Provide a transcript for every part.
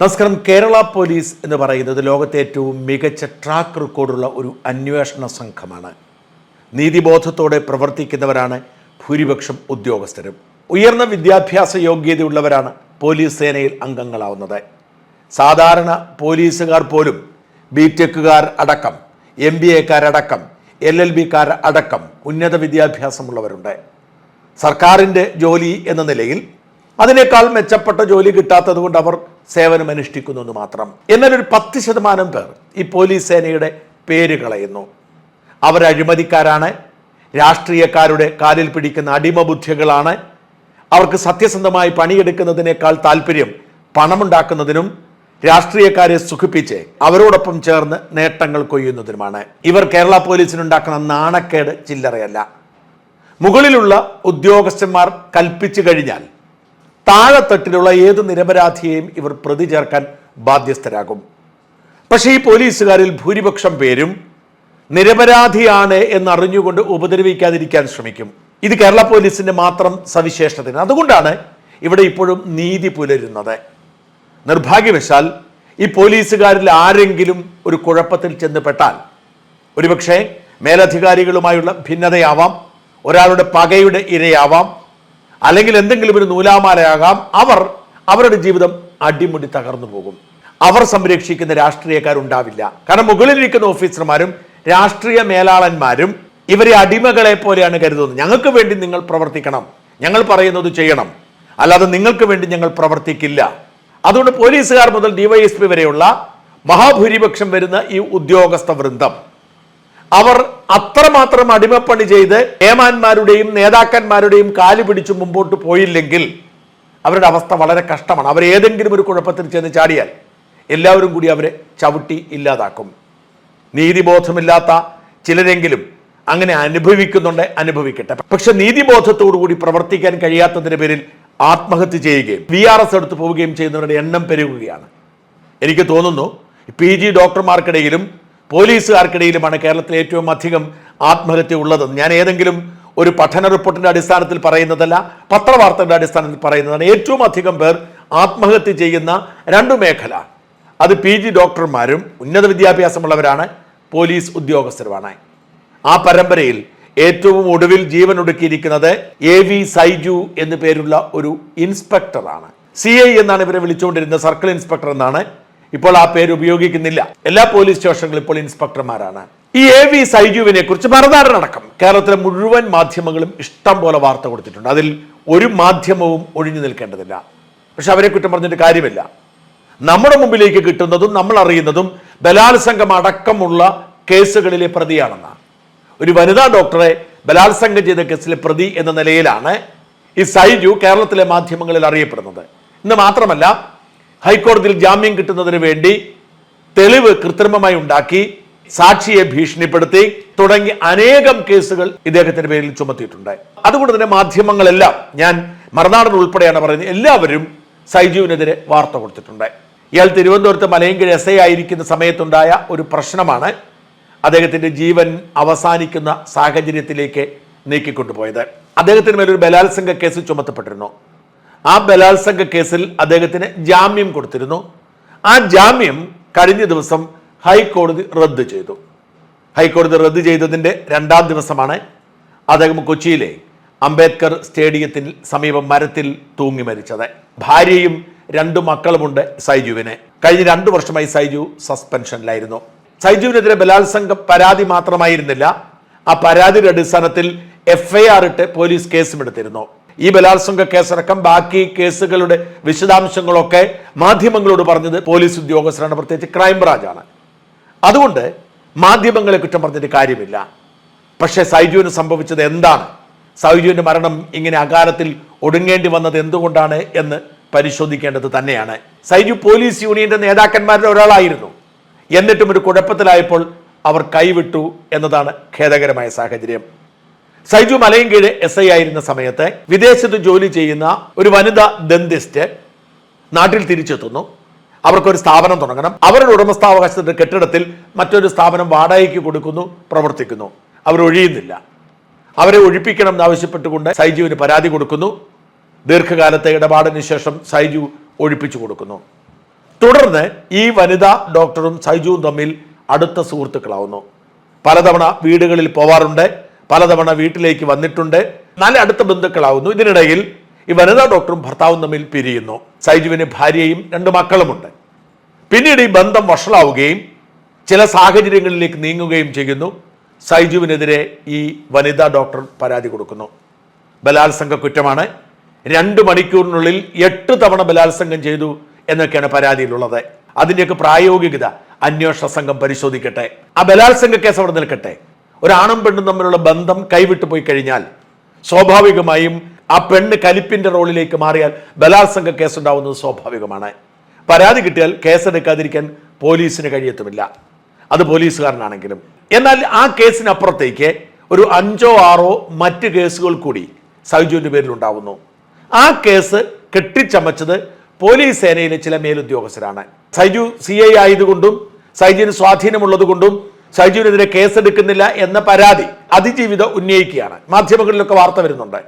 നമസ്കാരം. കേരള പോലീസ് എന്ന് പറയുന്നത് ലോകത്തെ ഏറ്റവും മികച്ച ട്രാക്ക് റെക്കോർഡുള്ള ഒരു അന്വേഷണ സംഘമാണ്. നീതിബോധത്തോടെ പ്രവർത്തിക്കുന്നവരാണ് ഭൂരിപക്ഷം ഉദ്യോഗസ്ഥരും. ഉയർന്ന വിദ്യാഭ്യാസ യോഗ്യതയുള്ളവരാണ് പോലീസ് സേനയിൽ അംഗങ്ങളാവുന്നത്. സാധാരണ പോലീസുകാർ പോലും ബി ടെക്കുകാർ അടക്കം എം ബി എക്കാരടക്കം എൽ എൽ ബിക്കാർ അടക്കം ഉന്നത വിദ്യാഭ്യാസമുള്ളവരുണ്ട്. സർക്കാരിന്റെ ജോലി എന്ന നിലയിൽ അതിനേക്കാൾ മെച്ചപ്പെട്ട ജോലി കിട്ടാത്തത് കൊണ്ട് അവർ സേവനം അനുഷ്ഠിക്കുന്നു എന്ന് മാത്രം. എന്നാൽ ഒരു പത്ത് ശതമാനം പേർ ഈ പോലീസ് സേനയുടെ പേര് കളയുന്നു. അവർ അഴിമതിക്കാരാണ് രാഷ്ട്രീയക്കാരുടെ കാലിൽ പിടിക്കുന്ന അടിമബുദ്ധികളാണ് അവർക്ക് സത്യസന്ധമായി പണിയെടുക്കുന്നതിനേക്കാൾ താല്പര്യം പണമുണ്ടാക്കുന്നതിനും രാഷ്ട്രീയക്കാരെ സുഖിപ്പിച്ച് അവരോടൊപ്പം ചേർന്ന് നേട്ടങ്ങൾ കൊയ്യുന്നതിനുമാണ്. ഇവർ കേരള പോലീസിനുണ്ടാക്കുന്ന നാണക്കേട് ചില്ലറയല്ല. മുകളിലുള്ള ഉദ്യോഗസ്ഥന്മാർ കൽപ്പിച്ചു കഴിഞ്ഞാൽ താഴെത്തട്ടിലുള്ള ഏത് നിരപരാധിയെയും ഇവർ പ്രതി ചേർക്കാൻ ബാധ്യസ്ഥരാകും. പക്ഷേ ഈ പോലീസുകാരിൽ ഭൂരിപക്ഷം പേരും നിരപരാധിയാണ് എന്നറിഞ്ഞുകൊണ്ട് ഉപദ്രവിക്കാതിരിക്കാൻ ശ്രമിക്കും. ഇത് കേരള പോലീസിന്റെ മാത്രം സവിശേഷതയാണ്. അതുകൊണ്ടാണ് ഇവിടെ ഇപ്പോഴും നീതി പുലരുന്നത്. നിർഭാഗ്യവശാൽ ഈ പോലീസുകാരിൽ ആരെങ്കിലും ഒരു കുഴപ്പത്തിൽ ചെന്നുപെട്ടാൽ ഒരുപക്ഷെ മേലധികാരികളുമായുള്ള ഭിന്നതയാവാം ഒരാളുടെ പകയുടെ ഇരയാവാം അല്ലെങ്കിൽ എന്തെങ്കിലും ഒരു നൂലാമാലയാകാം അവർ അവരുടെ ജീവിതം അടിമുടി തകർന്നു പോകും. അവർ സംരക്ഷിക്കുന്ന രാഷ്ട്രീയക്കാരുണ്ടാവില്ല. കാരണം മുകളിലിരിക്കുന്ന ഓഫീസർമാരും രാഷ്ട്രീയ മേലാളന്മാരും ഇവരെ അടിമകളെ പോലെയാണ് കരുതുന്നത്. ഞങ്ങൾക്ക് വേണ്ടി നിങ്ങൾ പ്രവർത്തിക്കണം. ഞങ്ങൾ പറയുന്നത് ചെയ്യണം. അല്ലാതെ നിങ്ങൾക്ക് വേണ്ടി ഞങ്ങൾ പ്രവർത്തിക്കില്ല. അതുകൊണ്ട് പോലീസുകാർ മുതൽ ഡിവൈഎസ്പി വരെയുള്ള മഹാഭൂരിപക്ഷം വരുന്ന ഈ ഉദ്യോഗസ്ഥ വൃന്ദം. അവർ അത്രമാത്രം അടിമപ്പണി ചെയ്ത് ഏമാന്മാരുടെയും നേതാക്കന്മാരുടെയും കാൽ പിടിച്ച് മുമ്പോട്ട് പോയില്ലെങ്കിൽ അവരുടെ അവസ്ഥ വളരെ കഷ്ടമാണ്. അവർ ഏതെങ്കിലും ഒരു കുഴപ്പത്തിൽ ചെന്ന് ചാടിയാൽ എല്ലാവരും കൂടി അവരെ ചവിട്ടി ഇല്ലാതാക്കും. നീതിബോധമില്ലാത്ത ചിലരെങ്കിലും അങ്ങനെ അനുഭവിക്കുന്നുണ്ട് അനുഭവിക്കട്ടെ. പക്ഷെ നീതിബോധത്തോടു കൂടി പ്രവർത്തിക്കാൻ കഴിയാത്തതിന്റെ പേരിൽ ആത്മഹത്യ ചെയ്യുകയും വി ആർ എസ് എടുത്ത് പോവുകയും ചെയ്യുന്നവരുടെ എണ്ണം പെരുകുകയാണ്. എനിക്ക് തോന്നുന്നു പി ജി ഡോക്ടർമാർക്കിടയിലും പോലീസുകാർക്കിടയിലുമാണ് കേരളത്തിൽ ഏറ്റവും അധികം ആത്മഹത്യ ഉള്ളത്. ഞാൻ ഏതെങ്കിലും ഒരു പഠന റിപ്പോർട്ടിന്റെ അടിസ്ഥാനത്തിൽ പറയുന്നതല്ല പത്രവാർത്തകളുടെ അടിസ്ഥാനത്തിൽ പറയുന്നതാണ്. ഏറ്റവും അധികം പേർ ആത്മഹത്യ ചെയ്യുന്ന രണ്ടു മേഖല. അത് പി ജി ഡോക്ടർമാരും ഉന്നത വിദ്യാഭ്യാസമുള്ളവരാണ് പോലീസ് ഉദ്യോഗസ്ഥരുമാണ്. ആ പരമ്പരയിൽ ഏറ്റവും ഒടുവിൽ ജീവൻ ഒടുക്കിയിരിക്കുന്നത് എ വി സൈജു എന്നു പേരുള്ള ഒരു ഇൻസ്പെക്ടറാണ്. സി ഐ എന്നാണ് ഇവരെ വിളിച്ചുകൊണ്ടിരുന്നത് സർക്കിൾ ഇൻസ്പെക്ടർ എന്നാണ്. ഇപ്പോൾ ആ പേര് ഉപയോഗിക്കുന്നില്ല. എല്ലാ പോലീസ് സ്റ്റേഷനുകളും ഇപ്പോൾ ഇൻസ്പെക്ടർമാരാണ്. ഈ എ വി സൈജുവിനെ കുറിച്ച് മറുനാടനടക്കം. കേരളത്തിലെ മുഴുവൻ മാധ്യമങ്ങളും ഇഷ്ടം പോലെ വാർത്ത കൊടുത്തിട്ടുണ്ട്. അതിൽ ഒരു മാധ്യമവും ഒഴിഞ്ഞു നിൽക്കേണ്ടതില്ല. പക്ഷെ അവരെ കുറ്റം പറഞ്ഞിട്ട് കാര്യമില്ല. നമ്മുടെ മുമ്പിലേക്ക് കിട്ടുന്നതും നമ്മൾ അറിയുന്നതും ബലാത്സംഗം അടക്കമുള്ള കേസുകളിലെ പ്രതിയാണെന്നാണ് ഒരു വനിതാ ഡോക്ടറെ ബലാത്സംഗം ചെയ്ത കേസിലെ പ്രതി എന്ന നിലയിലാണ് ഈ സൈജു കേരളത്തിലെ മാധ്യമങ്ങളിൽ അറിയപ്പെടുന്നത്. ഇന്ന് മാത്രമല്ല ഹൈക്കോടതിയിൽ ജാമ്യം കിട്ടുന്നതിന് വേണ്ടി തെളിവ് കൃത്രിമമായി ഉണ്ടാക്കി സാക്ഷിയെ ഭീഷണിപ്പെടുത്തി തുടങ്ങി അനേകം കേസുകൾ ഇദ്ദേഹത്തിന്റെ പേരിൽ ചുമത്തിയിട്ടുണ്ട്. അതുകൊണ്ട് തന്നെ മാധ്യമങ്ങളെല്ലാം ഞാൻ മറുനാടൻ ഉൾപ്പെടെയാണ് പറയുന്നത് എല്ലാവരും സൈജുവിനെതിരെ വാർത്ത കൊടുത്തിട്ടുണ്ട്. ഇയാൾ തിരുവനന്തപുരത്ത് മലയങ്കിഴ് എസ് ഐ ആയിരിക്കുന്ന സമയത്തുണ്ടായ ഒരു പ്രശ്നമാണ് അദ്ദേഹത്തിന്റെ ജീവൻ അവസാനിക്കുന്ന സാഹചര്യത്തിലേക്ക് നീക്കിക്കൊണ്ടുപോയത്. അദ്ദേഹത്തിന് മേലൊരു ബലാത്സംഗ കേസ് ചുമത്തപ്പെട്ടിരുന്നു. ആ ബലാത്സംഗ കേസിൽ അദ്ദേഹത്തിന് ജാമ്യം കൊടുത്തിരുന്നു. ആ ജാമ്യം കഴിഞ്ഞ ദിവസം ഹൈക്കോടതി റദ്ദ് ചെയ്തു. ഹൈക്കോടതി റദ്ദ് ചെയ്തതിന്റെ രണ്ടാം ദിവസമാണ് അദ്ദേഹം കൊച്ചിയിലെ അംബേദ്കർ സ്റ്റേഡിയത്തിന് സമീപം മരത്തിൽ തൂങ്ങി മരിച്ചത്. ഭാര്യയും രണ്ടു മക്കളുമുണ്ട് സൈജുവിനെ. കഴിഞ്ഞ രണ്ടു വർഷമായി സൈജു സസ്പെൻഷനിലായിരുന്നു. സൈജുവിനെതിരെ ബലാത്സംഗ പരാതി മാത്രമായിരുന്നില്ല. ആ പരാതിയുടെ അടിസ്ഥാനത്തിൽ എഫ്ഐആർ ഇട്ട് പോലീസ് കേസും എടുത്തിരുന്നു ഈ ബലാത്സംഗ കേസടക്കം ബാക്കി കേസുകളുടെ വിശദാംശങ്ങളൊക്കെ മാധ്യമങ്ങളോട് പറഞ്ഞത് പോലീസ് ഉദ്യോഗസ്ഥരാണ്. പ്രത്യേകിച്ച് ക്രൈംബ്രാഞ്ചാണ്. അതുകൊണ്ട് മാധ്യമങ്ങളെ കുറ്റം പറഞ്ഞിട്ട് കാര്യമില്ല. പക്ഷേ സൈജുവിന് സംഭവിച്ചത് എന്താണ്? സൈജുവിന്റെ മരണം ഇങ്ങനെ അകാലത്തിൽ ഒടുങ്ങേണ്ടി വന്നത് എന്തുകൊണ്ടാണ് എന്ന് പരിശോധിക്കേണ്ടത് തന്നെയാണ്. സൈജു പോലീസ് യൂണിയന്റെ നേതാക്കന്മാരിൽ ഒരാളായിരുന്നു. എന്നിട്ടും ഒരു കുഴപ്പത്തിലായപ്പോൾ അവർ കൈവിട്ടു എന്നതാണ് ഖേദകരമായ സാഹചര്യം. സൈജു മലയൻകീഴ് എസ് ഐ ആയിരുന്ന സമയത്ത് വിദേശത്ത് ജോലി ചെയ്യുന്ന ഒരു വനിതാ ദന്തിസ്റ്റ് നാട്ടിൽ തിരിച്ചെത്തുന്നു. അവർക്കൊരു സ്ഥാപനം തുടങ്ങണം. അവരുടെ ഉടമസ്ഥാവകാശത്തിന്റെ കെട്ടിടത്തിൽ മറ്റൊരു സ്ഥാപനം വാടകയ്ക്ക് കൊടുക്കുന്നു പ്രവർത്തിക്കുന്നു. അവർ ഒഴിയുന്നില്ല അവരെ ഒഴിപ്പിക്കണം എന്നാവശ്യപ്പെട്ടുകൊണ്ട് സൈജുവിന് പരാതി കൊടുക്കുന്നു. ദീർഘകാലത്തെ ഇടപാടിന് ശേഷം സൈജു ഒഴിപ്പിച്ചു കൊടുക്കുന്നു. തുടർന്ന് ഈ വനിതാ ഡോക്ടറും സൈജുവും തമ്മിൽ അടുത്ത സുഹൃത്തുക്കളാവുന്നു. പലതവണ വീടുകളിൽ പോവാറുണ്ട്. പലതവണ വീട്ടിലേക്ക് വന്നിട്ടുണ്ട്. നല്ല അടുത്ത ബന്ധുക്കളാവുന്നു. ഇതിനിടയിൽ ഈ വനിതാ ഡോക്ടറും ഭർത്താവും തമ്മിൽ പിരിയുന്നു. സൈജുവിന് ഭാര്യയും രണ്ട് മക്കളുമുണ്ട്. പിന്നീട് ഈ ബന്ധം വഷളാവുകയും ചില സാഹചര്യങ്ങളിലേക്ക് നീങ്ങുകയും ചെയ്യുന്നു. സൈജുവിനെതിരെ ഈ വനിതാ ഡോക്ടർ പരാതി കൊടുക്കുന്നു. ബലാത്സംഗ കുറ്റമാണ്. രണ്ട് മണിക്കൂറിനുള്ളിൽ എട്ട് തവണ ബലാത്സംഗം ചെയ്തു എന്നൊക്കെയാണ് പരാതിയിലുള്ളത്. അതിന്റെയൊക്കെ പ്രായോഗികത അന്വേഷണ സംഘം പരിശോധിക്കട്ടെ. ആ ബലാത്സംഗ കേസ് അവിടെ നിൽക്കട്ടെ. ഒരാണും പെണ്ണും തമ്മിലുള്ള ബന്ധം കൈവിട്ടു പോയി കഴിഞ്ഞാൽ സ്വാഭാവികമായും ആ പെണ്ണ് കലിപ്പിന്റെ റോളിലേക്ക് മാറിയാൽ ബലാത്സംഗ കേസ് ഉണ്ടാവുന്നത് സ്വാഭാവികമാണ്. പരാതി കിട്ടിയാൽ കേസെടുക്കാതിരിക്കാൻ പോലീസിന് കഴിയത്തുമില്ല. അത് പോലീസുകാരനാണെങ്കിലും. എന്നാൽ ആ കേസിനപ്പുറത്തേക്ക് ഒരു അഞ്ചോ ആറോ മറ്റ് കേസുകൾ കൂടി സൗജുവിന്റെ പേരിൽ ഉണ്ടാവുന്നു. ആ കേസ് കെട്ടിച്ചമച്ചത് പോലീസ് സേനയിലെ ചില മേലുദ്യോഗസ്ഥരാണ്. സൈജു സി ഐ ആയതുകൊണ്ടും സൈജുവിന് സ്വാധീനമുള്ളത് കൊണ്ടും സൈജുവിനെതിരെ കേസെടുക്കുന്നില്ല എന്ന പരാതി അതിജീവിതം ഉന്നയിക്കുകയാണ്. മാധ്യമങ്ങളിലൊക്കെ വാർത്ത വരുന്നുണ്ട്.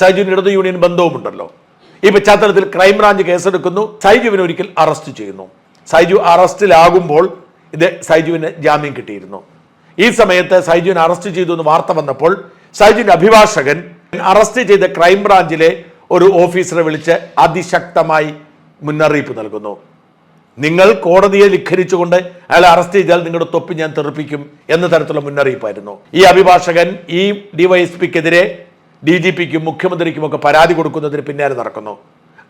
ഷൈജുവിന് ഇടതു യൂണിയൻ ബന്ധവുമുണ്ടല്ലോ. ഈ പശ്ചാത്തലത്തിൽ ക്രൈംബ്രാഞ്ച് കേസെടുക്കുന്നു. സൈജുവിനെ ഒരിക്കൽ അറസ്റ്റ് ചെയ്യുന്നു. സൈജു അറസ്റ്റിലാകുമ്പോൾ ഇത് സൈജുവിന് ജാമ്യം കിട്ടിയിരുന്നു. ഈ സമയത്ത് സൈജുവിനെ അറസ്റ്റ് ചെയ്തു എന്ന് വാർത്ത വന്നപ്പോൾ സൈജുവിന്റെ അഭിഭാഷകൻ അറസ്റ്റ് ചെയ്ത ക്രൈംബ്രാഞ്ചിലെ ഒരു ഓഫീസറെ വിളിച്ച് അതിശക്തമായി മുന്നറിയിപ്പ് നൽകുന്നു. നിങ്ങൾ കോടതിയെ ധിഖരിച്ചുകൊണ്ട് അയാളെ അറസ്റ്റ് ചെയ്താൽ നിങ്ങളുടെ തൊപ്പി ഞാൻ തെറിപ്പിക്കും എന്ന തരത്തിലുള്ള മുന്നറിയിപ്പായിരുന്നു. ഈ അഭിഭാഷകൻ ഈ ഡിവൈഎസ്പിക്കെതിരെ ഡി ജി പിക്കും മുഖ്യമന്ത്രിക്കും ഒക്കെ പരാതി കൊടുക്കുന്നതിന് പിന്നാലെ നടക്കുന്നു.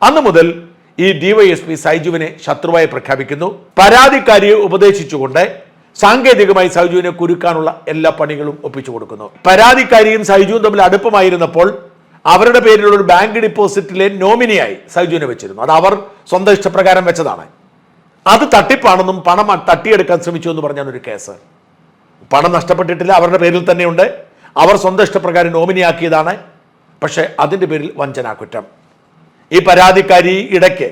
അന്നു മുതൽ ഈ ഡിവൈഎസ്പി സൈജുവിനെ ശത്രുവായി പ്രഖ്യാപിക്കുന്നു. പരാതിക്കാരിയെ ഉപദേശിച്ചുകൊണ്ട് സാങ്കേതികമായി സൈജുവിനെ കുരുക്കാനുള്ള എല്ലാ പണികളും ഒപ്പിച്ചു കൊടുക്കുന്നു. പരാതിക്കാരിയും സൈജുവും തമ്മിൽ അടുപ്പമായിരുന്നപ്പോൾ അവരുടെ പേരിലുള്ള ഒരു ബാങ്ക് ഡിപ്പോസിറ്റിലെ നോമിനിയായി സൈജുവിനെ വെച്ചിരുന്നു. അത് അവർ സ്വന്തം ഇഷ്ടപ്രകാരം വെച്ചതാണ്. അത് തട്ടിപ്പാണെന്നും പണം തട്ടിയെടുക്കാൻ ശ്രമിച്ചു എന്ന് പറഞ്ഞാണ് ഒരു കേസ്. പണം നഷ്ടപ്പെട്ടിട്ടില്ല അവരുടെ പേരിൽ തന്നെയുണ്ട്. അവർ സ്വന്തം ഇഷ്ടപ്രകാരം നോമിനിയാക്കിയതാണ് പക്ഷേ അതിന്റെ പേരിൽ വഞ്ചനാ കുറ്റം. ഈ പരാതിക്കാരി ഇടയ്ക്ക്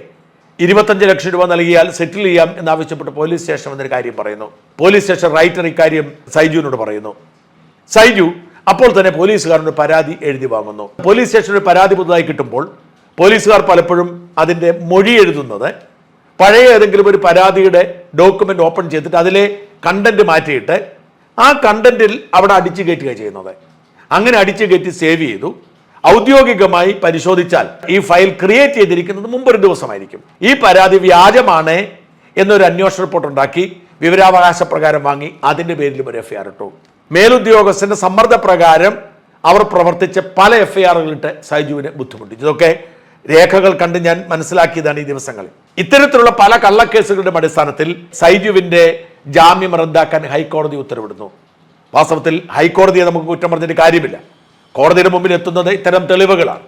ഇരുപത്തഞ്ച് ലക്ഷം രൂപ നൽകിയാൽ സെറ്റിൽ ചെയ്യാം എന്നാവശ്യപ്പെട്ട് പോലീസ് സ്റ്റേഷൻ എന്നൊരു കാര്യം പറയുന്നു. പോലീസ് സ്റ്റേഷൻ റൈറ്റർ ഇക്കാര്യം സൈജുവിനോട് പറയുന്നു. സൈജു അപ്പോൾ തന്നെ പോലീസുകാരനൊരു പരാതി എഴുതി വാങ്ങുന്നു. പോലീസ് സ്റ്റേഷനൊരു പരാതി പുതുതായി കിട്ടുമ്പോൾ പോലീസുകാർ പലപ്പോഴും അതിന്റെ മൊഴി എഴുതുന്നത് പഴയ ഏതെങ്കിലും ഒരു പരാതിയുടെ ഡോക്യുമെന്റ് ഓപ്പൺ ചെയ്തിട്ട് അതിലെ കണ്ടന്റ് മാറ്റിയിട്ട് ആ കണ്ടന്റിൽ അവിടെ അടിച്ചു കയറ്റുക ചെയ്യുന്നത്. അങ്ങനെ അടിച്ചു കയറ്റി സേവ് ചെയ്തു. ഔദ്യോഗികമായി പരിശോധിച്ചാൽ ഈ ഫയൽ ക്രിയേറ്റ് ചെയ്തിരിക്കുന്നത് മുമ്പൊരു ദിവസമായിരിക്കും. ഈ പരാതി വ്യാജമാണ് എന്നൊരു അന്വേഷണ റിപ്പോർട്ട് ഉണ്ടാക്കി. വിവരാവകാശ പ്രകാരം വാങ്ങി. അതിന്റെ പേരിൽ ഒരു എഫ്ഐആർ ഇട്ടു. മേലുദ്യോഗസ്ഥന്റെ സമ്മർദ്ദപ്രകാരം അവർ പ്രവർത്തിച്ച പല എഫ്ഐആറുകളിട്ട് സൈജുവിനെ ബുദ്ധിമുട്ടിച്ചു. ഇതൊക്കെ രേഖകൾ കണ്ട് ഞാൻ മനസ്സിലാക്കിയതാണ് ഈ ദിവസങ്ങളിൽ. ഇത്തരത്തിലുള്ള പല കള്ളക്കേസുകളുടെ അടിസ്ഥാനത്തിൽ സൈജുവിന്റെ ജാമ്യം റദ്ദാക്കാൻ ഹൈക്കോടതി ഉത്തരവിടുന്നു. വാസ്തവത്തിൽ ഹൈക്കോടതിയെ നമുക്ക് കുറ്റം പറഞ്ഞിട്ട് കാര്യമില്ല. കോടതിയുടെ മുമ്പിൽ എത്തുന്നത് ഇത്തരം തെളിവുകളാണ്.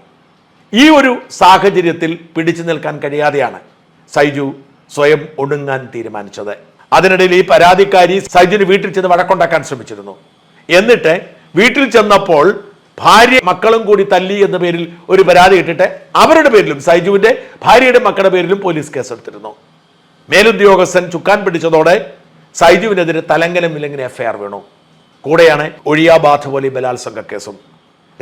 ഈ ഒരു സാഹചര്യത്തിൽ പിടിച്ചു നിൽക്കാൻ കഴിയാതെയാണ് സൈജു സ്വയം ഒടുങ്ങാൻ തീരുമാനിച്ചത്. അതിനിടയിൽ ഈ പരാതിക്കാരി സൈജുന് വീട്ടിൽ ചെന്ന് വഴക്കുണ്ടാക്കാൻ ശ്രമിച്ചിരുന്നു. എന്നിട്ട് വീട്ടിൽ ചെന്നപ്പോൾ ഭാര്യ മക്കളും കൂടി തല്ലി എന്ന പേരിൽ ഒരു പരാതി ഇട്ടിട്ട് അവരുടെ പേരിലും സൈജുവിന്റെ ഭാര്യയുടെ മക്കളുടെ പേരിലും പോലീസ് കേസെടുത്തിരുന്നു. മേലുദ്യോഗസ്ഥൻ ചുക്കാൻ പിടിച്ചതോടെ സൈജുവിനെതിരെ തലങ്കനം ഇല്ലെങ്കിൽ എഫ്ഐആർ വീണു. കൂടെയാണ് ഒഴിയാബാധ പോലെ ബലാത്സംഗ കേസും.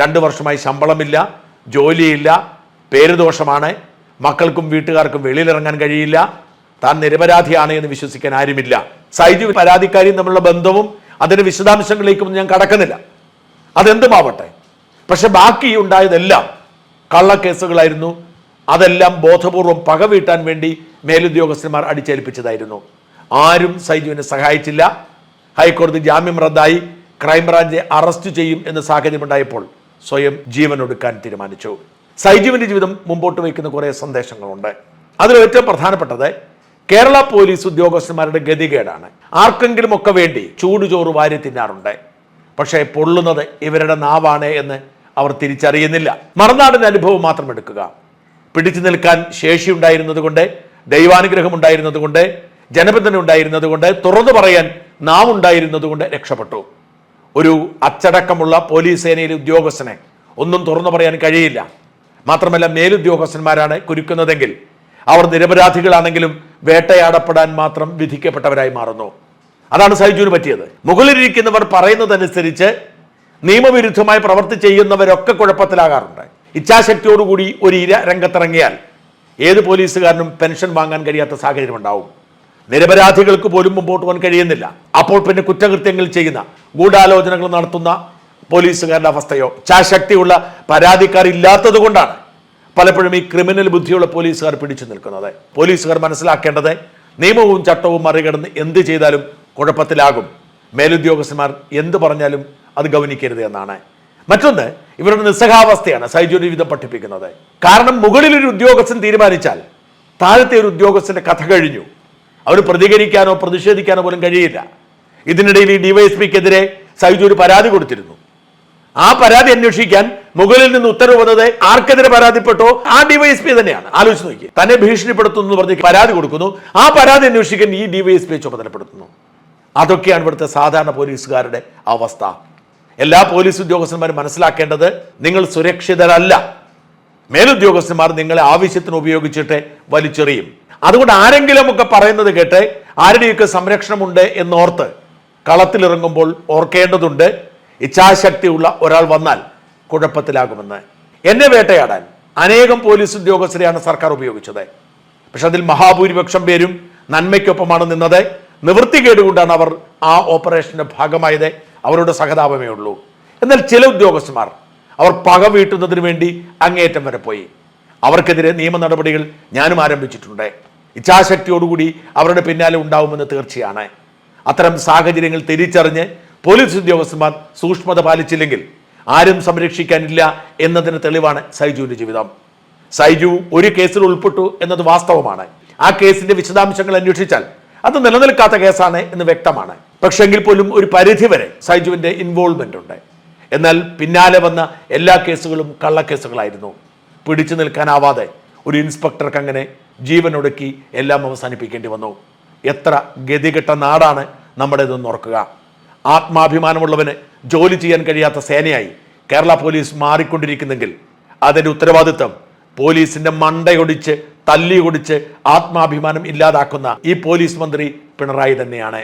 രണ്ടു വർഷമായി ശമ്പളമില്ല ജോലിയില്ല പേരുദോഷമാണ്. മക്കൾക്കും വീട്ടുകാർക്കും വെളിയിലിറങ്ങാൻ കഴിയില്ല. താൻ നിരപരാധിയാണ് എന്ന് വിശ്വസിക്കാൻ ആരുമില്ല. സൈജു പരാതിക്കാരിയും തമ്മിലുള്ള ബന്ധവും അതിന്റെ വിശദാംശങ്ങളിലേക്കൊന്നും ഞാൻ കടക്കുന്നില്ല. അതെന്തുമാവട്ടെ? പക്ഷെ ബാക്കി ഉണ്ടായതെല്ലാം കള്ളക്കേസുകളായിരുന്നു. അതെല്ലാം ബോധപൂർവം പകവീട്ടാൻ വേണ്ടി മേലുദ്യോഗസ്ഥന്മാർ അടിച്ചേൽപ്പിച്ചതായിരുന്നു. ആരും സൈജുവിനെ സഹായിച്ചില്ല. ഹൈക്കോടതി ജാമ്യം റദ്ദായി ക്രൈംബ്രാഞ്ചെ അറസ്റ്റ് ചെയ്യും എന്ന സാഹചര്യമുണ്ടായപ്പോൾ സ്വയം ജീവൻ ഒടുക്കാൻ തീരുമാനിച്ചു. സൈജുവിന്റെ ജീവിതം മുമ്പോട്ട് വയ്ക്കുന്ന കുറേ സന്ദേശങ്ങളുണ്ട്. അതിൽ ഏറ്റവും പ്രധാനപ്പെട്ടത് കേരള പോലീസ് ഉദ്യോഗസ്ഥന്മാരുടെ ഗതികേടാണ്. ആർക്കെങ്കിലും ഒക്കെ വേണ്ടി ചൂടുചോറ് വാരി തിന്നാറുണ്ട്. പക്ഷേ പൊള്ളുന്നത് ഇവരുടെ നാവാണ് എന്ന് അവർ തിരിച്ചറിയുന്നില്ല. മറുനാടിന്റെ അനുഭവം മാത്രം എടുക്കുക. പിടിച്ചു നിൽക്കാൻ ശേഷി കൊണ്ട് ദൈവാനുഗ്രഹം ഉണ്ടായിരുന്നതുകൊണ്ട് ജനബന്ധനം ഉണ്ടായിരുന്നത് കൊണ്ട് തുറന്നു പറയാൻ നാം ഉണ്ടായിരുന്നതുകൊണ്ട് രക്ഷപ്പെട്ടു. ഒരു അച്ചടക്കമുള്ള പോലീസ് സേനയിലെ ഉദ്യോഗസ്ഥനെ ഒന്നും തുറന്നു പറയാൻ കഴിയില്ല. മാത്രമല്ല മേലുദ്യോഗസ്ഥന്മാരാണ് കുരുക്കുന്നതെങ്കിൽ അവർ നിരപരാധികളാണെങ്കിലും വേട്ടയാടപ്പെടാൻ മാത്രം വിധിക്കപ്പെട്ടവരായി മാറുന്നു. അതാണ് സൈജുവിന് പറ്റിയത്. മുകളിലിരിക്കുന്നവർ പറയുന്നതനുസരിച്ച് നിയമവിരുദ്ധമായി പ്രവർത്തി ചെയ്യുന്നവരൊക്കെ കുഴപ്പത്തിലാകാറുണ്ട്. ഇച്ഛാശക്തിയോടുകൂടി ഒരു ഇര രംഗത്തിറങ്ങിയാൽ ഏത് പോലീസുകാരനും പെൻഷൻ വാങ്ങാൻ കഴിയാത്ത സാഹചര്യം ഉണ്ടാവും. നിരപരാധികൾക്ക് പോലും മുമ്പോട്ട് പോകാൻ കഴിയുന്നില്ല. അപ്പോൾ പിന്നെ കുറ്റകൃത്യങ്ങൾ ചെയ്യുന്ന ഗൂഢാലോചനകൾ നടത്തുന്ന പോലീസുകാരുടെ അവസ്ഥയോ ഇച്ഛാശക്തിയുള്ള പരാതിക്കാർ ഇല്ലാത്തത് കൊണ്ടാണ് പലപ്പോഴും ഈ ക്രിമിനൽ ബുദ്ധിയുള്ള പോലീസുകാർ പിടിച്ചു നിൽക്കുന്നത്. പോലീസുകാർ മനസ്സിലാക്കേണ്ടത് നിയമവും ചട്ടവും മറികടന്ന് എന്ത് ചെയ്താലും കുഴപ്പത്തിലാകും. മേലുദ്യോഗസ്ഥന്മാർ എന്ത് പറഞ്ഞാലും അത് ഗൗനിക്കരുത് എന്നാണ്. മറ്റൊന്ന് ഇവരുടെ നിസ്സഹാവസ്ഥയാണ് സൈജോലി വിധം പഠിപ്പിക്കുന്നത്. കാരണം ഒരു ഉദ്യോഗസ്ഥൻ തീരുമാനിച്ചാൽ താഴത്തെ ഒരു ഉദ്യോഗസ്ഥന്റെ കഥ കഴിഞ്ഞു. അവർ പ്രതികരിക്കാനോ പ്രതിഷേധിക്കാനോ പോലും കഴിയില്ല. ഇതിനിടയിൽ ഈ ഡിവൈഎസ്പിക്കെതിരെ സൈജു ഒരു പരാതി കൊടുത്തിരുന്നു. ആ പരാതി അന്വേഷിക്കാൻ മുകളിൽ നിന്ന് ഉത്തരവ് വന്നത് ആർക്കെതിരെ പരാതിപ്പെട്ടോ? ആ ഡിവൈഎസ്പി തന്നെയാണ്. ആലോചിച്ച് നോക്കി തന്നെ ഭീഷണിപ്പെടുത്തുന്നു പറഞ്ഞ് പരാതി കൊടുക്കുന്നു. ആ പരാതി അന്വേഷിക്കാൻ ഈ ഡിവൈഎസ്പിയെ ചുമതലപ്പെടുത്തുന്നു. അതൊക്കെയാണ് ഇവിടുത്തെ സാധാരണ പോലീസുകാരുടെ അവസ്ഥ. എല്ലാ പോലീസ് ഉദ്യോഗസ്ഥന്മാരും മനസ്സിലാക്കേണ്ടത് നിങ്ങൾ സുരക്ഷിതരല്ല. മേലുദ്യോഗസ്ഥന്മാർ നിങ്ങളെ ആവശ്യത്തിന് ഉപയോഗിച്ചിട്ട് വലിച്ചെറിയും. അതുകൊണ്ട് ആരെങ്കിലും ഒക്കെ പറയുന്നത് കേട്ട് ആരുടെയൊക്കെ സംരക്ഷണമുണ്ട് എന്നോർത്ത് കളത്തിലിറങ്ങുമ്പോൾ ഓർക്കേണ്ടതുണ്ട്. ഇച്ഛാശക്തിയുള്ള ഒരാൾ വന്നാൽ കുഴപ്പത്തിലാകുമെന്ന്. എന്നെ വേട്ടയാടാൻ അനേകം പോലീസ് ഉദ്യോഗസ്ഥരെയാണ് സർക്കാർ ഉപയോഗിച്ചത്. പക്ഷെ അതിൽ മഹാഭൂരിപക്ഷം പേരും നന്മയ്ക്കൊപ്പമാണ് നിന്നത്. നിവൃത്തികേട് കേടുകൊണ്ടാണ് അവർ ആ ഓപ്പറേഷന്റെ ഭാഗമായത്. അവരുടെ സഹതാപമേ ഉള്ളൂ. എന്നാൽ ചില ഉദ്യോഗസ്ഥന്മാർ അവർ പക വീട്ടുന്നതിന് വേണ്ടി അങ്ങേയറ്റം വരെ പോയി. അവർക്കെതിരെ നിയമ നടപടികൾ ഞാനും ആരംഭിച്ചിട്ടുണ്ട്. ഇച്ഛാശക്തിയോടുകൂടി അവരുടെ പിന്നാലെ ഉണ്ടാവുമെന്ന് തീർച്ചയാണ്. അത്തരം സാഹചര്യങ്ങൾ തിരിച്ചറിഞ്ഞ് പോലീസ് ഉദ്യോഗസ്ഥന്മാർ സൂക്ഷ്മത പാലിച്ചില്ലെങ്കിൽ ആരും സംരക്ഷിക്കാനില്ല എന്നതിന് തെളിവാണ് സൈജുവിന്റെ ജീവിതം. സൈജു ഒരു കേസിൽ ഉൾപ്പെട്ടു എന്നത് വാസ്തവമാണ്. ആ കേസിന്റെ വിശദാംശങ്ങൾ അന്വേഷിച്ചാൽ അത് നിലനിൽക്കാത്ത കേസാണ് എന്ന് വ്യക്തമാണ്. പക്ഷെങ്കിൽ പോലും ഒരു പരിധിവരെ സൈജുവിന്റെ ഇൻവോൾവ്മെന്റ് ഉണ്ട്. എന്നാൽ പിന്നാലെ വന്ന എല്ലാ കേസുകളും കള്ളക്കേസുകളായിരുന്നു. പിടിച്ചു നിൽക്കാനാവാതെ ഒരു ഇൻസ്പെക്ടർക്ക് അങ്ങനെ ജീവനൊടുക്കി എല്ലാം അവസാനിപ്പിക്കേണ്ടി വന്നു. എത്ര ഗതികെട്ട നാടാണ് നമ്മുടേതെന്ന് ഓർക്കുക. ആത്മാഭിമാനമുള്ളവന് ജോലി ചെയ്യാൻ കഴിയാത്ത സേനയായി കേരള പോലീസ് മാറിക്കൊണ്ടിരിക്കുന്നെങ്കിൽ അതിന്റെ ഉത്തരവാദിത്വം പോലീസിന്റെ മണ്ടയൊടിച്ച് തല്ലി കൊടിച്ച് ആത്മാഭിമാനം ഇല്ലാതാക്കുന്ന ഈ പോലീസ് മന്ത്രി പിണറായി തന്നെയാണ്.